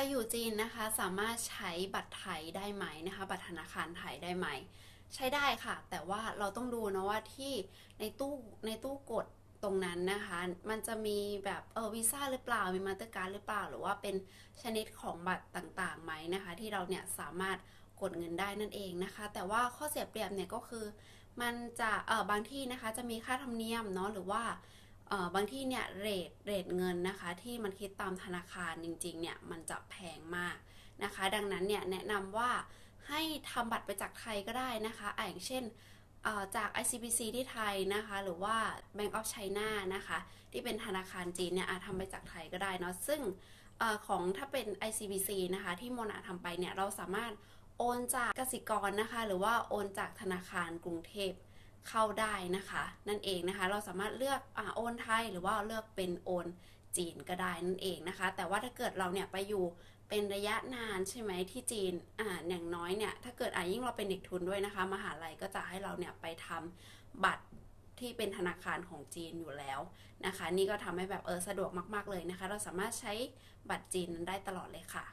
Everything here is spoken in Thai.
ไปอยู่จีนนะคะสามารถใช้บัตรไทยได้ไหมนะคะ บัตรธนาคารไทยได้ไหม ใช้ได้ค่ะ แต่ว่าเราต้องดูนะว่าที่ในตู้ในตู้กดตรงนั้นนะคะ มันจะมีแบบเออวีซ่าหรือเปล่า มีมาสเตอร์การ์ดหรือเปล่า หรือว่าเป็นชนิดของบัตรต่างๆไหมนะคะ ที่เราเนี่ยสามารถกดเงินได้นั่นเองนะคะ แต่ว่าข้อเสียเปรียบเนี่ยก็คือ มันจะเออบางที่นะคะจะมีค่าธรรมเนียมเนาะหรือว่า บางที่เนี่ยเรทเรทเงินนะคะ ที่มันคิดตามธนาคารจริงๆเนี่ยมันจะแพงมากนะคะ ดังนั้นเนี่ยแนะนำว่าให้ทำบัตรไปจากไทยก็ได้นะคะอย่างเช่นจาก ICBC ที่ไทยนะคะ หรือว่า Bank of China นะคะ ที่เป็นธนาคารจีนเนี่ยอาจทำไปจากไทยก็ได้เนาะซึ่งอของถ้าเป็น ICBC นะคะ ที่โมนาทำไปเนี่ยเราสามารถโอนจากกสิกรนะคะ หรือว่าโอนจากธนาคารกรุงเทพ เข้าได้นะคะ นั่นเองนะคะ เราสามารถเลือกอโอนไทยหรือว่าเลือกเป็นโอนจีนก็ได้นั่นเองนะคะ แต่ว่าถ้าเกิดเราเนี่ยไปอยู่เป็นระยะนานใช่ไหมที่จีนอ่าอย่างน้อยเนี่ยถ้าเกิดอ่ายิ่งเราเป็นเด็กทุนด้วยนะคะ มหาลัยก็จะให้เราเนี่ยไปทำบัตรที่เป็นธนาคารของจีนอยู่แล้วนะคะ นี่ก็ทำให้แบบเออสะดวกมาก ๆเลยนะคะ เราสามารถใช้บัตรจีนนั้นได้ตลอดเลยค่ะ